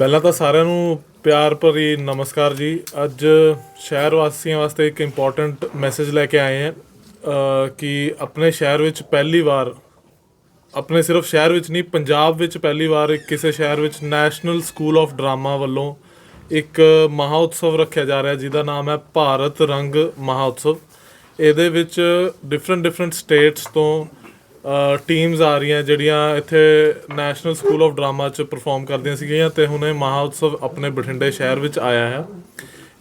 ਪਹਿਲਾਂ ਤਾਂ ਸਾਰਿਆਂ ਨੂੰ ਪਿਆਰ ਭਰੀ ਨਮਸਕਾਰ ਜੀ। ਅੱਜ ਸ਼ਹਿਰ ਵਾਸੀਆਂ ਵਾਸਤੇ ਇੱਕ ਇੰਪੋਰਟੈਂਟ ਮੈਸੇਜ ਲੈ ਕੇ ਆਏ ਹਾਂ ਕਿ ਆਪਣੇ ਸ਼ਹਿਰ ਵਿੱਚ ਪਹਿਲੀ ਵਾਰ, ਆਪਣੇ ਸਿਰਫ ਸ਼ਹਿਰ ਵਿੱਚ ਨਹੀਂ, ਪੰਜਾਬ ਵਿੱਚ ਪਹਿਲੀ ਵਾਰ ਕਿਸੇ ਸ਼ਹਿਰ ਵਿੱਚ ਨੈਸ਼ਨਲ ਸਕੂਲ ਆਫ ਡਰਾਮਾ ਵੱਲੋਂ ਇੱਕ ਮਹਾਉਤਸਵ ਰੱਖਿਆ ਜਾ ਰਿਹਾ, ਜਿਹਦਾ ਨਾਮ ਹੈ ਭਾਰਤ ਰੰਗ ਮਹਾਉਤਸਵ ਇਹਦੇ ਵਿੱਚ ਡਿਫਰੈਂਟ ਡਿਫਰੈਂਟ ਸਟੇਟਸ ਤੋਂ ਟੀਮਸ ਆ ਰਹੀਆਂ ਜਿਹੜੀਆਂ ਇੱਥੇ ਨੈਸ਼ਨਲ ਸਕੂਲ ਆਫ ਡਰਾਮਾ 'ਚ ਪਰਫਾਰਮ ਕਰਦੀਆਂ ਸੀਗੀਆਂ ਤੇ ਹੁਣ ਇਹ ਮਹਾਉਤਸਵ ਆਪਣੇ ਬਠਿੰਡੇ ਸ਼ਹਿਰ ਵਿੱਚ ਆਇਆ ਹੈ।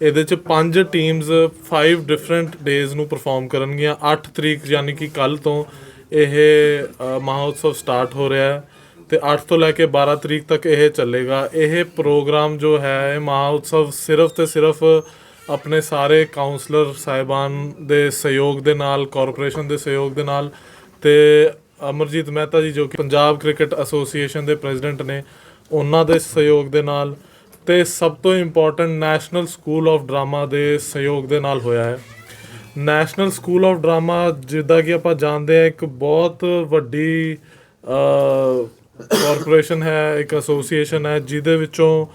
ਇਹਦੇ 'ਚ ਪੰਜ ਟੀਮਸ 5 ਡਿਫਰੈਂਟ ਡੇਜ਼ ਨੂੰ ਪਰਫਾਰਮ ਕਰਨਗੀਆਂ। 8 ਤਰੀਕ ਯਾਨੀ ਕਿ ਕੱਲ ਤੋਂ ਇਹ ਅ, ਮਹਾਉਤਸਵ ਸਟਾਰਟ ਹੋ ਰਿਹਾ ਹੈ ਤੇ 8 ਤੋਂ ਲੈ ਕੇ 12 ਤਰੀਕ ਤੱਕ ਇਹ ਚੱਲੇਗਾ। ਇਹ ਪ੍ਰੋਗਰਾਮ ਜੋ ਹੈ ਇਹ ਮਹਾਉਤਸਵ ਸਿਰਫ ਤੇ ਸਿਰਫ ਆਪਣੇ ਸਾਰੇ ਕਾਉਂਸਲਰ ਸਾਹਿਬਾਨ ਦੇ ਸਹਿਯੋਗ ਦੇ ਨਾਲ ਕਾਰਪੋਰੇਸ਼ਨ ਦੇ ਸਹਿਯੋਗ ਦੇ ਨਾਲ ਤੇ ਅਮਰਜੀਤ ਮਹਿਤਾ ਜੀ ਜੋ ਕਿ ਪੰਜਾਬ ਕ੍ਰਿਕਟ ਐਸੋਸੀਏਸ਼ਨ ਦੇ ਪ੍ਰੈਜ਼ੀਡੈਂਟ ਨੇ, ਉਹਨਾਂ ਦੇ ਸਹਿਯੋਗ ਦੇ ਨਾਲ ਤੇ ਸਭ ਤੋਂ important national school of drama ਦੇ ਸਹਿਯੋਗ ਦੇ ਨਾਲ ਹੋਇਆ ਹੈ। ਨੈਸ਼ਨਲ ਸਕੂਲ ਆਫ ਡਰਾਮਾ ਜਿੱਦਾਂ ਕਿ ਆਪਾਂ ਜਾਣਦੇ ਹਾਂ, ਇੱਕ ਬਹੁਤ ਵੱਡੀ ਕਾਰਪੋਰੇਸ਼ਨ ਹੈ, ਇੱਕ ਐਸੋਸੀਏਸ਼ਨ ਹੈ, ਜਿਹਦੇ ਵਿੱਚੋਂ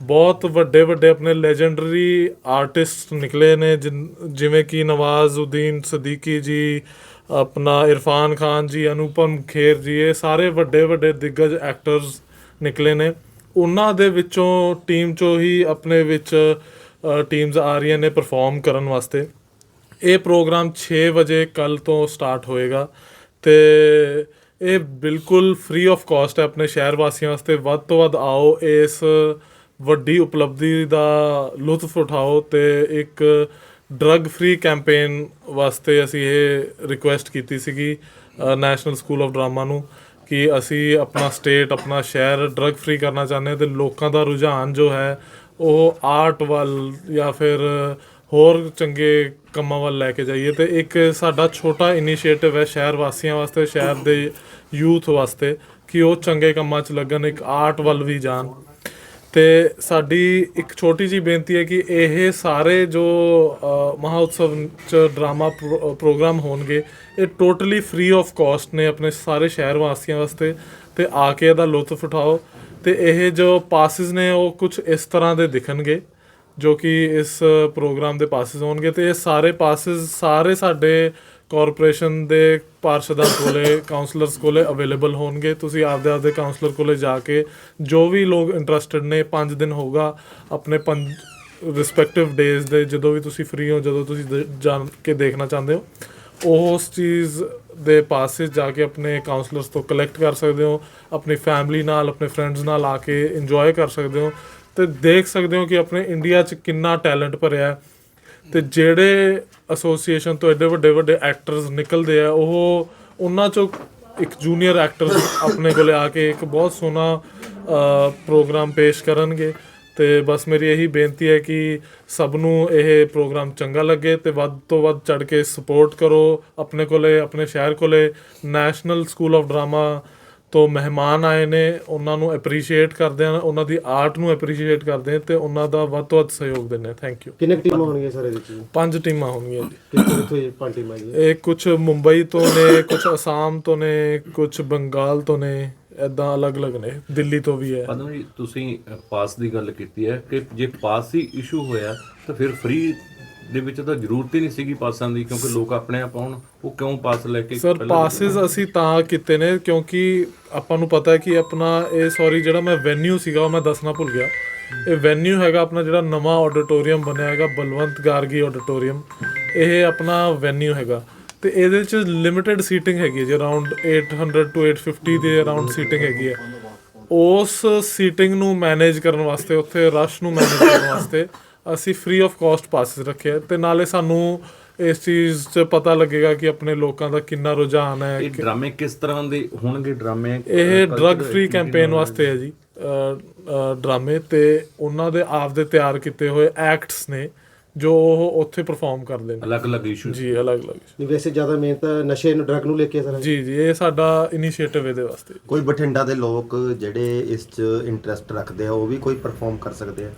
ਬਹੁਤ ਵੱਡੇ ਵੱਡੇ ਆਪਣੇ ਲੈਜੈਂਡਰੀ ਆਰਟਿਸਟ ਨਿਕਲੇ ਨੇ ਜਿਵੇਂ ਕਿ ਨਵਾਜ਼ਉਦੀਨ ਸਦੀਕੀ ਜੀ ਆਪਣਾ ਇਰਫਾਨ ਖਾਨ ਜੀ, ਅਨੁਪਮ ਖੇਰ ਜੀ, ਇਹ ਸਾਰੇ ਵੱਡੇ ਵੱਡੇ ਦਿੱਗਜ ਐਕਟਰਸ ਨਿਕਲੇ ਨੇ। ਉਹਨਾਂ ਦੇ ਵਿੱਚੋਂ ਟੀਮ ਚੋਂ ਹੀ ਆਪਣੇ ਵਿੱਚ ਟੀਮਸ ਆ ਰਹੀਆਂ ਨੇ ਪਰਫਾਰਮ ਕਰਨ ਵਾਸਤੇ। ਇਹ ਪ੍ਰੋਗਰਾਮ 6 ਵਜੇ ਕੱਲ ਤੋਂ ਸਟਾਰਟ ਹੋਏਗਾ ਤੇ ਇਹ ਬਿਲਕੁਲ ਫ੍ਰੀ ਆਫ ਕਾਸਟ ਹੈ ਆਪਣੇ ਸ਼ਹਿਰ ਵਾਸੀਆਂ ਵਾਸਤੇ। ਵੱਧ ਤੋਂ ਵੱਧ ਆਓ, ਇਸ ਵੱਡੀ ਉਪਲਬਧੀ ਦਾ ਲੁਤਫ ਉਠਾਓ ਤੇ ਇੱਕ ਡਰੱਗ ਫ੍ਰੀ ਕੈਂਪੇਨ ਵਾਸਤੇ ਅਸੀਂ ਇਹ ਰਿਕੁਐਸਟ ਕੀਤੀ ਸੀਗੀ ਨੈਸ਼ਨਲ ਸਕੂਲ ਆਫ ਡਰਾਮਾ ਨੂੰ ਕਿ ਅਸੀਂ ਆਪਣਾ ਸਟੇਟ ਆਪਣਾ ਸ਼ਹਿਰ ਡਰੱਗ ਫ੍ਰੀ ਕਰਨਾ ਚਾਹੁੰਦੇ ਹਾਂ ਤੇ ਲੋਕਾਂ ਦਾ ਰੁਝਾਨ ਜੋ ਹੈ ਉਹ ਆਰਟ ਵੱਲ ਜਾਂ ਫਿਰ ਹੋਰ ਚੰਗੇ ਕੰਮਾਂ ਵੱਲ ਲੈ ਕੇ ਜਾਈਏ ਤੇ ਇੱਕ ਸਾਡਾ ਛੋਟਾ ਇਨੀਸ਼ੀਏਟਿਵ ਹੈ ਸ਼ਹਿਰ ਵਾਸੀਆਂ ਵਾਸਤੇ, ਸ਼ਹਿਰ ਦੇ ਯੂਥ ਵਾਸਤੇ ਕਿ ਉਹ ਚੰਗੇ ਕੰਮਾਂ 'ਚ ਲੱਗਣ, ਇੱਕ ਆਰਟ ਵੱਲ ਵੀ ਜਾਣ। ਤੇ ਸਾਡੀ ਇੱਕ ਛੋਟੀ ਜੀ ਬੇਨਤੀ ਹੈ ਕਿ ਇਹ ਸਾਰੇ ਜੋ ਅ, ਮਹਾਉਤਸਵ ਚ ਡਰਾਮਾ ਪ੍ਰੋ- ਪ੍ਰੋਗਰਾਮ ਹੋਣਗੇ ਇਹ ਟੋਟਲੀ ਫ੍ਰੀ ਆਫ ਕਾਸਟ ਨੇ ਆਪਣੇ ਸਾਰੇ ਸ਼ਹਿਰ ਵਾਸੀਆਂ ਵਾਸਤੇ ਤੇ ਆ ਕੇ ਇਹਦਾ ਲੁਤਫ ਉਠਾਓ। ਤੇ ਇਹ ਜੋ ਪਾਸਿਸ ਨੇ ਉਹ ਕੁਝ ਇਸ ਤਰ੍ਹਾਂ ਦੇ ਦਿਖਣਗੇ ਜੋ ਕਿ ਇਸ ਪ੍ਰੋਗਰਾਮ ਦੇ ਪਾਸਿਸ ਹੋਣਗੇ। ਤੇ ਇਹ ਸਾਰੇ ਪਾਸਿਸ ਸਾਰੇ ਸਾਡੇ ਕਾਰਪੋਰੇਸ਼ਨ ਦੇ ਪਾਰਸ਼ਦਾਂ ਕੋਲੇ ਕਾਉਂਸਲਰਸ ਕੋਲੇ ਅਵੇਲੇਬਲ ਹੋਣਗੇ। ਤੁਸੀਂ ਆਪਦੇ ਆਪਦੇ ਕਾਉਂਸਲਰ ਕੋਲੇ ਜਾ ਕੇ ਜੋ ਵੀ ਲੋਕ ਇੰਟਰਸਟਿਡ ਨੇ 5 ਦਿਨ ਹੋਗਾ ਆਪਣੇ ਪੰਜ ਰਿਸਪੈਕਟਿਵ ਡੇਜ਼ ਦੇ, ਜਦੋਂ ਵੀ ਤੁਸੀਂ ਫ੍ਰੀ ਹੋ, ਜਦੋਂ ਤੁਸੀਂ ਜਾਣ ਕੇ ਦੇਖਣਾ ਚਾਹੁੰਦੇ ਹੋ, ਉਹ ਉਸ ਚੀਜ਼ ਦੇ ਪਾਸੇ ਜਾ ਕੇ ਆਪਣੇ ਕਾਉਂਸਲਰਸ ਤੋਂ ਕਲੈਕਟ ਕਰ ਸਕਦੇ ਹੋ, ਆਪਣੀ ਫੈਮਿਲੀ ਨਾਲ, ਆਪਣੇ ਫਰੈਂਡਸ ਨਾਲ ਆ ਕੇ ਇੰਜੋਏ ਕਰ ਸਕਦੇ ਹੋ ਤੇ ਦੇਖ ਸਕਦੇ ਹੋ ਕਿ ਆਪਣੇ ਇੰਡੀਆ 'ਚ ਕਿੰਨਾ ਟੈਲੈਂਟ ਭਰਿਆ ਹੈ। ਤੇ ਜਿਹੜੇ ਐਸੋਸੀਏਸ਼ਨ ਤੋਂ ਐਡੇ ਵੱਡੇ ਵੱਡੇ ਐਕਟਰਸ ਨਿਕਲਦੇ ਆ, ਉਹ ਉਹਨਾਂ ਚੋਂ ਇੱਕ ਜੂਨੀਅਰ ਐਕਟਰ ਆਪਣੇ ਕੋਲੇ ਆ ਕੇ ਇੱਕ ਬਹੁਤ ਸੋਹਣਾ ਪ੍ਰੋਗਰਾਮ ਪੇਸ਼ ਕਰਨਗੇ। ਤੇ ਬਸ ਮੇਰੀ ਇਹੀ ਬੇਨਤੀ ਹੈ ਕਿ ਸਭ ਨੂੰ ਇਹ ਪ੍ਰੋਗਰਾਮ ਚੰਗਾ ਲੱਗੇ ਤੇ ਵੱਧ ਤੋਂ ਵੱਧ ਚੜ ਕੇ ਸਪੋਰਟ ਕਰੋ ਆਪਣੇ ਕੋਲੇ, ਆਪਣੇ ਸ਼ਹਿਰ ਕੋਲੇ। ਨੈਸ਼ਨਲ ਸਕੂਲ ਆਫ ਡਰਾਮਾ ਤੋਂ ਮਹਿਮਾਨ ਆਏ ਨੇ ਉਹਨਾਂ ਨੂੰ ਐਪਰੀਸ਼ੀਏਟ ਕਰਦੇ ਆ ਉਹਨਾਂ ਦੀ ਆਰਟ ਨੂੰ ਐਪਰੀਸ਼ੀਏਟ ਕਰਦੇ ਆ ਤੇ ਉਹਨਾਂ ਦਾ ਵੱਧ ਤੋਂ ਵੱਧ ਸਹਿਯੋਗ ਦਿੰਦੇ ਆ ਥੈਂਕ ਯੂ ਕਿੰਨੇ ਟੀਮਾਂ ਹੋਣਗੀਆਂ ਸਰ ਵਿੱਚ? ਪੰਜ ਟੀਮਾਂ ਹੋਣਗੀਆਂ ਜੀ। ਕਿੱਥੋਂ ਕਿੱਥੋਂ ਇਹ ਪੰਜ ਟੀਮਾਂ ਜੀ? ਇਹ ਕੁਝ ਮੁੰਬਈ ਤੋਂ ਨੇ ਕੁਝ ਅਸਾਮ ਤੋਂ ਨੇ ਕੁਝ ਬੰਗਾਲ ਤੋਂ ਨੇ ਐਦਾਂ ਅਲੱਗ-ਅਲੱਗ ਨੇ ਦਿੱਲੀ ਤੋਂ ਵੀ ਹੈ। ਪਦਮ ਜੀ ਤੁਸੀਂ ਪਾਸ ਦੀ ਗੱਲ ਕੀਤੀ ਹੈ ਕਿ ਜੇ ਪਾਸ ਹੀ ਇਸ਼ੂ ਹੋਇਆ ਤਾਂ ਫਿਰ ਫ੍ਰੀ ਦੇ ਵਿੱਚ ਤਾਂ ਜ਼ਰੂਰਤ ਹੀ ਨਹੀਂ ਸੀਗੀ ਪਾਸਾਂ ਦੀ ਕਿਉਂਕਿ ਲੋਕ ਆਪਣੇ ਆਪ ਆਉਣ ਉਹ ਕਿਉਂ ਪਾਸ ਲੈ ਕੇ ਸਰ ਪਾਸਿਸ ਅਸੀਂ ਤਾਂ ਕੀਤੇ ਨੇ ਕਿਉਂਕਿ ਆਪਾਂ ਨੂੰ ਪਤਾ ਹੈ ਕਿ ਆਪਣਾ ਇਹ ਸੌਰੀ ਜਿਹੜਾ ਮੈਂ ਵੈਨਿਊ ਸੀਗਾ ਉਹ ਮੈਂ ਦੱਸਣਾ ਭੁੱਲ ਗਿਆ। ਇਹ ਵੈਨਿਊ ਹੈਗਾ ਆਪਣਾ ਜਿਹੜਾ ਨਵਾਂ ਆਡੀਟੋਰੀਅਮ ਬਣਿਆ ਹੈਗਾ ਬਲਵੰਤ ਗਾਰਗੀ ਆਡੀਟੋਰੀਅਮ ਇਹ ਆਪਣਾ ਵੈਨਿਊ ਹੈਗਾ। ਤੇ ਇਹਦੇ ਵਿੱਚ ਲਿਮਿਟਿਡ ਸੀਟਿੰਗ ਹੈਗੀ ਜੀ ਅਰਾਊਂਡ 800 ਟੂ 850 ਦੇ ਅਰਾਊਂਡ ਸੀਟਿੰਗ ਹੈਗੀ ਹੈ। ਉਸ ਸੀਟਿੰਗ ਨੂੰ ਮੈਨੇਜ ਕਰਨ ਵਾਸਤੇ ਉੱਥੇ ਰਸ਼ ਨੂੰ ਮੈਨੇਜ ਕਰਨ ਵਾਸਤੇ ਅਸੀਂ ਫ੍ਰੀ ਆਫ ਕਾਸਟ ਪਾਸਿਸ ਰੱਖੇ ਆ ਤੇ ਨਾਲੇ ਸਾਨੂੰ ਇਸ ਚੀਜ਼ 'ਚ ਪਤਾ ਲੱਗੇਗਾ ਕਿ ਆਪਣੇ ਲੋਕਾਂ ਦਾ ਕਿੰਨਾ ਰੁਝਾਨ ਹੈ ਇਹ ਡਰਾਮੇ ਕਿਸ ਤਰ੍ਹਾਂ ਦੇ ਹੋਣਗੇ ਡਰਾਮੇ? ਇਹ ਡਰੱਗ ਫ੍ਰੀ ਕੈਂਪੇਨ ਵਾਸਤੇ ਹੈ ਜੀ। ਡਰਾਮੇ ਤੇ ਉਹਨਾਂ ਦੇ ਆਪ ਦੇ ਤਿਆਰ ਕੀਤੇ ਹੋਏ ਐਕਟਸ ਨੇ ਜੋ ਉਹ ਉੱਥੇ ਪਰਫਾਰਮ ਕਰਦੇ ਨੇ। ਅਲੱਗ-ਅਲੱਗ ਇਸ਼ੂ ਜੀ ਅਲੱਗ-ਅਲੱਗ ਨਹੀਂ ਵੈਸੇ ਜ਼ਿਆਦਾ ਮਿਹਨਤ ਨਸ਼ੇ ਨੂੰ ਡਰਗ ਨੂੰ ਲੈ ਕੇ ਸਰ। ਜੀ ਜੀ ਇਹ ਸਾਡਾ ਇਨੀਸ਼ੀਏਟਿਵ ਇਹਦੇ ਵਾਸਤੇ। ਕੋਈ ਬਠਿੰਡਾ ਦੇ ਲੋਕ ਜਿਹੜੇ ਇਸ 'ਚ ਇੰਟਰਸਟ ਰੱਖਦੇ ਆ ਉਹ ਵੀ ਕੋਈ ਪਰਫਾਰਮ ਕਰ ਸਕਦੇ ਆ?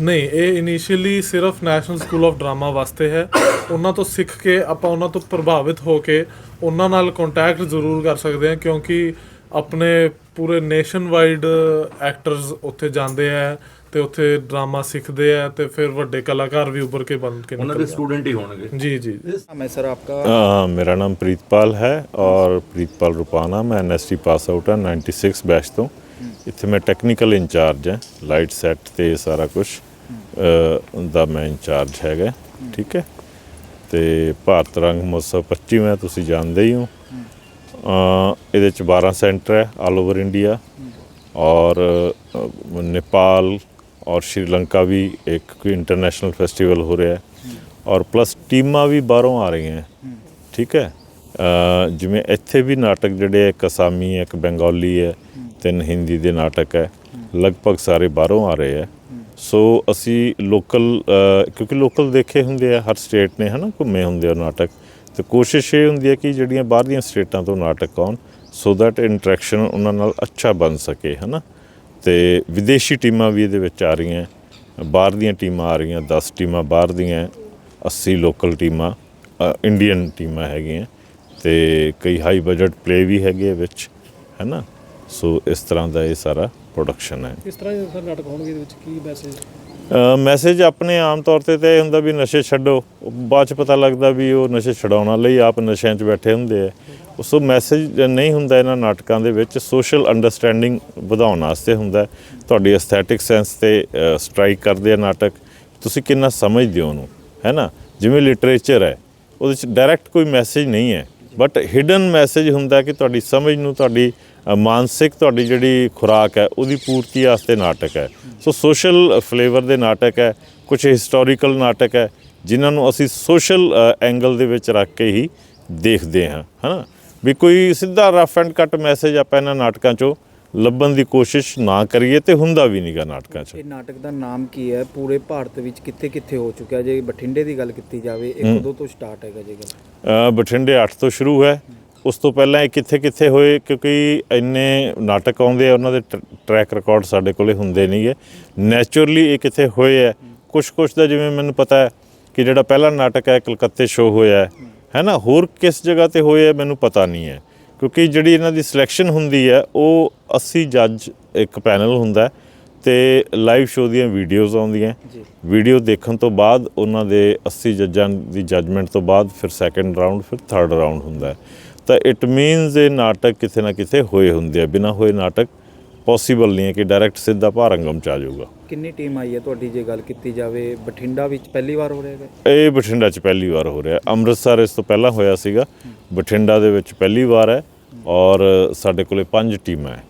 ਨਹੀਂ ਇਹ ਇਨੀਸ਼ੀਅਲੀ ਸਿਰਫ ਨੈਸ਼ਨਲ ਸਕੂਲ ਆਫ ਡਰਾਮਾ ਵਾਸਤੇ ਹੈ। ਉਹਨਾਂ ਤੋਂ ਸਿੱਖ ਕੇ ਆਪਾਂ ਉਹਨਾਂ ਤੋਂ ਪ੍ਰਭਾਵਿਤ ਹੋ ਕੇ ਉਹਨਾਂ ਨਾਲ ਕੰਟੈਕਟ ਜ਼ਰੂਰ ਕਰ ਸਕਦੇ ਹਾਂ ਕਿਉਂਕਿ ਆਪਣੇ ਪੂਰੇ ਨੇਸ਼ਨ ਵਾਈਡ ਐਕਟਰਸ ਉੱਥੇ ਜਾਂਦੇ ਆ ਤੇ ਉੱਥੇ ਡਰਾਮਾ ਸਿੱਖਦੇ ਆ ਤੇ ਫਿਰ ਵੱਡੇ ਕਲਾਕਾਰ ਵੀ ਉੱਭਰ ਕੇ ਬਣ ਕੇ ਉਹਨਾਂ ਦੇ ਸਟੂਡੈਂਟ ਹੀ ਹੋਣਗੇ। ਜੀ ਜੀ। ਮੈਂ ਸਰ ਆਪਕਾ ਮੇਰਾ ਨਾਮ ਪ੍ਰੀਤਪਾਲ ਹੈ ਔਰ ਪ੍ਰੀਤਪਾਲ ਰੁਪਾਨਾ ਮੈਂ ਐਨਐਸਟੀ ਪਾਸ ਆਊਟ ਹਾਂ 96 ਬੈਚ ਤੋਂ। ਇੱਥੇ ਮੈਂ ਟੈਕਨੀਕਲ ਇੰਚਾਰਜ ਹਾਂ ਲਾਈਟ ਸੈੱਟ ਤੇ ਸਾਰਾ ਕੁਝ ਦਾ ਮੈਂ ਇੰਚਾਰਜ ਹੈਗਾ, ਠੀਕ ਹੈ? ਤੇ ਭਾਰਤ ਰੰਗ ਮਹੋਤਸਵ 25 ਤੁਸੀਂ ਜਾਣਦੇ ਹੀ ਹੋ। ਇਹਦੇ ਚ 12 ਸੈਂਟਰ ਹੈ ਆਲ ਓਵਰ ਇੰਡੀਆ ਔਰ ਨੇਪਾਲ ਔਰ ਸ਼੍ਰੀਲੰਕਾ ਵੀ ਇੱਕ ਕੋਈ ਇੰਟਰਨੈਸ਼ਨਲ ਫੈਸਟੀਵਲ ਹੋ ਰਿਹਾ ਹੈ। ਔਰ ਪਲੱਸ ਟੀਮਾਂ ਵੀ ਬਾਹਰੋਂ ਆ ਰਹੀਆਂ ਠੀਕ ਹੈ? ਜਿਵੇਂ ਇੱਥੇ ਵੀ ਨਾਟਕ ਜਿਹੜੇ ਇੱਕ ਅਸਾਮੀ ਹੈ, ਇੱਕ ਬੰਗਾਲੀ ਹੈ, ਤਿੰਨ ਹਿੰਦੀ ਦੇ ਨਾਟਕ ਹੈ। ਲਗਭਗ ਸਾਰੇ ਬਾਹਰੋਂ ਆ ਰਹੇ ਹੈ। ਸੋ ਅਸੀਂ ਲੋਕਲ ਕਿਉਂਕਿ ਲੋਕਲ ਦੇਖੇ ਹੁੰਦੇ ਆ, ਹਰ ਸਟੇਟ ਨੇ ਹਨਾ, ਘੁੰਮੇ ਹੁੰਦੇ ਆ ਨਾਟਕ। ਤੇ ਕੋਸ਼ਿਸ਼ ਇਹ ਹੁੰਦੀ ਹੈ ਕਿ ਜਿਹੜੀਆਂ ਬਾਹਰ ਦੀਆਂ ਸਟੇਟਾਂ ਤੋਂ ਨਾਟਕ ਆਉਣ ਸੋ ਦੈਟ ਇੰਟਰੈਕਸ਼ਨ ਉਹਨਾਂ ਨਾਲ ਅੱਛਾ ਬਣ ਸਕੇ, ਹਨਾ। ਤੇ ਵਿਦੇਸ਼ੀ ਟੀਮਾਂ ਵੀ ਇਹਦੇ ਵਿੱਚ ਆ ਰਹੀਆਂ, ਬਾਹਰ ਦੀਆਂ ਟੀਮਾਂ ਆ ਰਹੀਆਂ 10 ਟੀਮਾਂ ਬਾਹਰ ਦੀਆਂ 80 ਲੋਕਲ ਟੀਮਾਂ ਇੰਡੀਅਨ ਟੀਮਾਂ ਹੈਗੀਆਂ, ਤੇ ਕਈ ਹਾਈ ਬਜਟ ਪਲੇ ਵੀ ਹੈਗੇ ਆ ਵਿੱਚ, ਹੈਨਾ। ਸੋ ਇਸ ਤਰ੍ਹਾਂ ਦਾ ਇਹ ਸਾਰਾ ਪ੍ਰੋਡਕਸ਼ਨ ਹੈ। ਕਿਸ ਤਰ੍ਹਾਂ ਦੇ ਸਰ ਨਾਟਕ ਹੋਣਗੇ ਇਹਦੇ ਵਿੱਚ? ਕੀ ਮੈਸੇਜ ਮੈਸੇਜ ਆਪਣੇ ਆਮ ਤੌਰ ਤੇ ਤਾਂ ਹੁੰਦਾ ਵੀ ਨਸ਼ੇ ਛੱਡੋ। ਬਾਅਦ ਚ ਪਤਾ ਲੱਗਦਾ ਵੀ ਉਹ ਨਸ਼ੇ ਛਡਾਉਣ ਲਈ ਆਪ ਨਸ਼ਿਆਂ 'ਚ ਬੈਠੇ ਹੁੰਦੇ ਆ। ਉਸ ਤੋਂ ਮੈਸੇਜ ਨਹੀਂ ਹੁੰਦਾ ਇਹਨਾਂ ਨਾਟਕਾਂ ਦੇ ਵਿੱਚ। ਸੋਸ਼ਲ ਅੰਡਰਸਟੈਂਡਿੰਗ ਵਧਾਉਣ ਵਾਸਤੇ ਹੁੰਦਾ। ਤੁਹਾਡੀ ਐਸਥੈਟਿਕ ਸੈਂਸ ਤੇ ਸਟ੍ਰਾਈਕ ਕਰਦੇ ਆ ਨਾਟਕ। ਤੁਸੀਂ ਕਿੰਨਾ ਸਮਝਦੇ ਹੋ ਉਹਨੂੰ? ਹੈ ਨਾ? ਜਿਵੇਂ ਲਿਟਰੇਚਰ ਹੈ ਉਹਦੇ ਚ ਡਾਇਰੈਕਟ ਕੋਈ ਮੈਸੇਜ ਨਹੀਂ ਹੈ। ਬਟ ਹਿਡਨ ਮੈਸੇਜ ਹੁੰਦਾ ਕਿ ਤੁਹਾਡੀ ਸਮਝ ਨੂੰ, ਤੁਹਾਡੀ ਮਾਨਸਿਕ ਤੁਹਾਡੀ ਜਿਹੜੀ ਖੁਰਾਕ ਹੈ, ਉਹਦੀ ਪੂਰਤੀ ਵਾਸਤੇ ਨਾਟਕ ਹੈ। ਸੋ ਸੋਸ਼ਲ ਫਲੇਵਰ ਦੇ ਨਾਟਕ ਹੈ ਕੁਝ ਹਿਸਟੋਰੀਕਲ ਨਾਟਕ ਹੈ, ਜਿਨ੍ਹਾਂ ਨੂੰ ਅਸੀਂ ਸੋਸ਼ਲ ਐਂਗਲ ਦੇ ਵਿੱਚ ਰੱਖ ਕੇ ਹੀ ਦੇਖਦੇ ਹਾਂ, ਹਨਾ? ਵੀ ਕੋਈ ਸਿੱਧਾ ਰਫ ਐਂਡ ਕੱਟ ਮੈਸੇਜ ਆਪਾਂ ਇਹਨਾਂ ਨਾਟਕਾਂ 'ਚੋਂ ਲੱਭਣ ਦੀ ਕੋਸ਼ਿਸ਼ ਨਾ ਕਰੀਏ ਤੇ ਹੁੰਦਾ ਵੀ ਨਹੀਂਗਾ ਨਾਟਕਾਂ 'ਚ। ਇਹ ਨਾਟਕ ਦਾ ਨਾਮ ਕੀ ਹੈ? ਪੂਰੇ ਭਾਰਤ ਵਿੱਚ ਕਿੱਥੇ ਕਿੱਥੇ ਹੋ ਚੁੱਕਿਆ? ਜੇ ਬਠਿੰਡੇ ਦੀ ਗੱਲ ਕੀਤੀ ਜਾਵੇ ਇਹ ਕਦੋਂ ਤੋਂ ਸਟਾਰਟ ਹੈਗਾ ਜੀ ਗੱਲ। ਬਠਿੰਡੇ 8 ਤੋਂ ਸ਼ੁਰੂ ਹੈ। ਉਸ ਤੋਂ ਪਹਿਲਾਂ ਇਹ ਕਿੱਥੇ ਕਿੱਥੇ ਹੋਏ? ਕਿਉਂਕਿ ਇੰਨੇ ਨਾਟਕ ਆਉਂਦੇ ਆ ਉਹਨਾਂ ਦੇ ਟਰੈਕ ਰਿਕਾਰਡ ਸਾਡੇ ਕੋਲੇ ਹੁੰਦੇ ਨਹੀਂਗੇ ਨੇਚਰਲੀ ਇਹ ਕਿੱਥੇ ਹੋਏ ਹੈ? ਕੁਝ ਕੁਝ ਦਾ ਜਿਵੇਂ ਮੈਨੂੰ ਪਤਾ ਹੈ ਕਿ ਜਿਹੜਾ ਪਹਿਲਾ ਨਾਟਕ ਹੈ ਕਲਕੱਤੇ ਸ਼ੋ ਹੋਇਆ ਹੈ। ਹੈ ਨਾ? ਹੋਰ ਕਿਸ ਜਗ੍ਹਾ ਤੇ ਹੋਏ ਹੈ ਮੈਨੂੰ ਪਤਾ ਨਹੀਂ ਹੈ। ਕਿਉਂਕਿ ਜਿਹੜੀ ਇਹਨਾਂ ਦੀ ਸਿਲੈਕਸ਼ਨ ਹੁੰਦੀ ਹੈ ਉਹ 80 ਜੱਜ ਇੱਕ ਪੈਨਲ ਹੁੰਦਾ ਹੈ ਤੇ ਲਾਈਵ ਸ਼ੋਅ ਦੀਆਂ ਵੀਡੀਓਜ਼ ਆਉਂਦੀਆਂ ਜੀ। ਵੀਡੀਓ ਦੇਖਣ ਤੋਂ ਬਾਅਦ ਉਹਨਾਂ ਦੇ 80 ਜੱਜਾਂ ਦੀ ਜੱਜਮੈਂਟ ਤੋਂ ਬਾਅਦ ਫਿਰ ਸੈਕੰਡ ਰਾਉਂਡ ਫਿਰ ਥਰਡ ਰਾਉਂਡ ਹੁੰਦਾ ਹੈ। ਤਾਂ ਇਟ ਮੀਨਸ ਇਹ ਨਾਟਕ ਕਿਤੇ ਨਾ ਕਿਤੇ ਹੋਏ ਹੁੰਦੇ ਆ। ਬਿਨਾ ਹੋਏ ਨਾਟਕ ਪੋਸੀਬਲ ਨਹੀਂ ਹੈ ਕਿ ਡਾਇਰੈਕਟ ਸਿੱਧਾ ਭਾਰੰਗਮ ਚ ਆ ਜਾਊਗਾ ਕਿੰਨੀ ਟੀਮ ਆਈ ਹੈ ਤੁਹਾਡੀ ਜੇ ਗੱਲ ਕੀਤੀ ਜਾਵੇ ਬਠਿੰਡਾ ਵਿੱਚ ਪਹਿਲੀ ਵਾਰ ਹੋ ਰਿਹਾ ਹੈਗਾ ਇਹ ਬਠਿੰਡਾ ਚ ਪਹਿਲੀ ਵਾਰ ਹੋ ਰਿਹਾ ਅੰਮ੍ਰਿਤਸਰ ਇਸ ਤੋਂ ਪਹਿਲਾਂ ਹੋਇਆ ਸੀਗਾ ਬਠਿੰਡਾ ਦੇ ਵਿੱਚ ਪਹਿਲੀ ਵਾਰ ਹੈ ਔਰ ਸਾਡੇ ਕੋਲੇ ਪੰਜ ਟੀਮਾਂ ਹੈ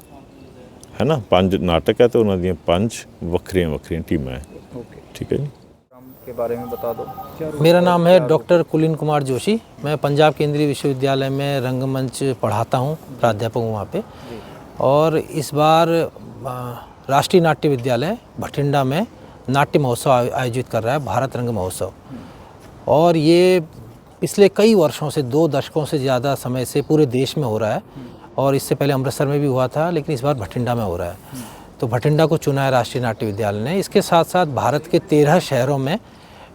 ਹੈ ਨਾ ਪੰਜ ਨਾਟਕ ਹੈ ਤੇ ਉਹਨਾਂ ਦੀਆਂ ਪੰਜ ਵੱਖਰੀਆਂ ਵੱਖਰੀਆਂ ਟੀਮਾਂ ਹੈ ਓਕੇ ਠੀਕ ਹੈ ਜੀ काम के बारे में बता दो मेरा नाम है डॉक्टर कुलीन कुमार जोशी मैं पंजाब केंद्रीय विश्वविद्यालय में रंगमंच पढ़ाता हूँ प्राध्यापक हूँ वहाँ पे और इस बार राष्ट्रीय नाट्य विद्यालय भटिंडा में नाट्य महोत्सव आयोजित कर रहा है, भारत रंग महोत्सव। और ये पिछले कई वर्षों से, दो दशकों से ज़्यादा समय से पूरे देश में हो रहा है और इससे पहले अमृतसर में भी हुआ था, लेकिन इस बार भटिंडा में हो रहा है। तो भटिंडा को चुना है राष्ट्रीय नाट्य विद्यालय ने। इसके साथ साथ भारत के तेरह शहरों में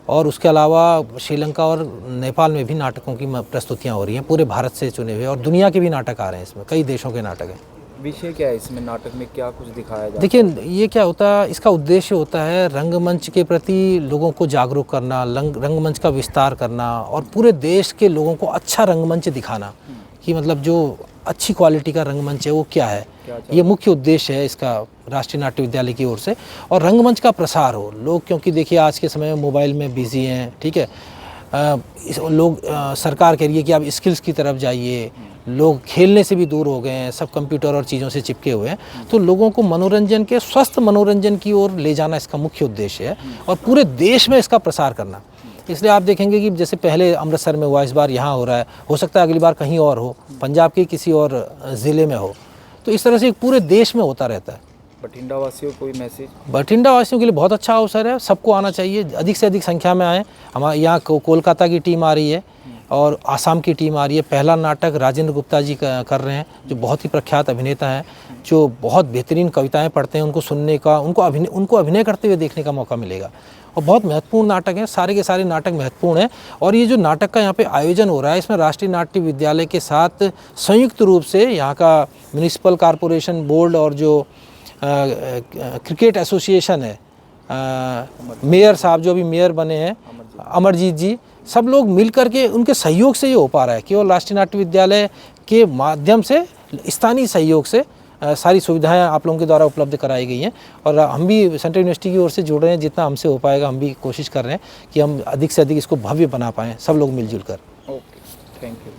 और उसके अलावा श्रीलंका और नेपाल में भी नाटकों की प्रस्तुतियाँ हो रही हैं, पूरे भारत से चुने हुए और दुनिया के भी नाटक आ रहे हैं इसमें, कई देशों के नाटक हैं। विषय क्या है इसमें? नाटक में क्या कुछ दिखाया जाता देखिए ये क्या होता है इसका उद्देश्य होता है रंगमंच के प्रति लोगों को जागरूक करना रंग रंगमंच का विस्तार करना और पूरे देश के लोगों को अच्छा रंगमंच दिखाना कि मतलब जो अच्छी क्वालिटी का रंगमंच है वो क्या है? क्या ये मुख्य उद्देश्य है इसका राष्ट्रीय नाट्य विद्यालय की ओर से। और रंगमंच का प्रसार हो लोग क्योंकि देखिए आज के समय में मोबाइल में बिज़ी हैं ठीक है? अ, इस लोग अ, सरकार कह रही है कि आप स्किल्स की तरफ़ जाइए लोग खेलने से भी दूर हो गए हैं सब कंप्यूटर और चीज़ों से चिपके हुए हैं। तो लोगों को मनोरंजन के स्वस्थ मनोरंजन की ओर ले जाना इसका मुख्य उद्देश्य है और पूरे देश में इसका प्रसार करना। इसलिए आप देखेंगे कि जैसे पहले अमृतसर में हुआ इस बार यहाँ हो रहा है। हो सकता है अगली बार कहीं और हो पंजाब के किसी और ज़िले में हो। तो इस तरह से पूरे देश में होता रहता है। बठिंडा वासियों को कोई मैसेज? बठिंडा वासियों के लिए बहुत अच्छा अवसर है। सबको आना चाहिए अधिक से अधिक संख्या में आए। हमारे यहाँ कोलकाता की टीम आ रही है। और आसाम की टीम आ रही है। पहला नाटक राजेंद्र गुप्ता जी कर रहे हैं, जो बहुत ही प्रख्यात अभिनेता हैं, जो बहुत बेहतरीन कविताएँ पढ़ते हैं उनको सुनने का, उनको अभिनय उनको अभिनय करते हुए देखने का मौका मिलेगा। और बहुत महत्वपूर्ण नाटक हैं, सारे के सारे नाटक महत्वपूर्ण हैं। और ये जो नाटक का यहाँ पे आयोजन हो रहा है, इसमें राष्ट्रीय नाट्य विद्यालय के साथ संयुक्त रूप से यहाँ का म्यूनिसिपल कॉरपोरेशन बोर्ड और जो क्रिकेट एसोसिएशन है मेयर साहब जो अभी मेयर बने हैं अमरजीत जी, सब लोग मिल करके उनके सहयोग से ये हो पा रहा है। केवल राष्ट्रीय नाट्य विद्यालय के माध्यम से, स्थानीय सहयोग से सारी सुविधाएँ आप लोगों के द्वारा उपलब्ध कराई गई हैं और हम भी सेंट्रल यूनिवर्सिटी की ओर से जुड़ रहे हैं। जितना हमसे हो पाएगा, हम भी कोशिश कर रहे हैं कि हम अधिक से अधिक इसको भव्य बना पाएँ, सब लोग मिलजुल कर। Okay, thank you.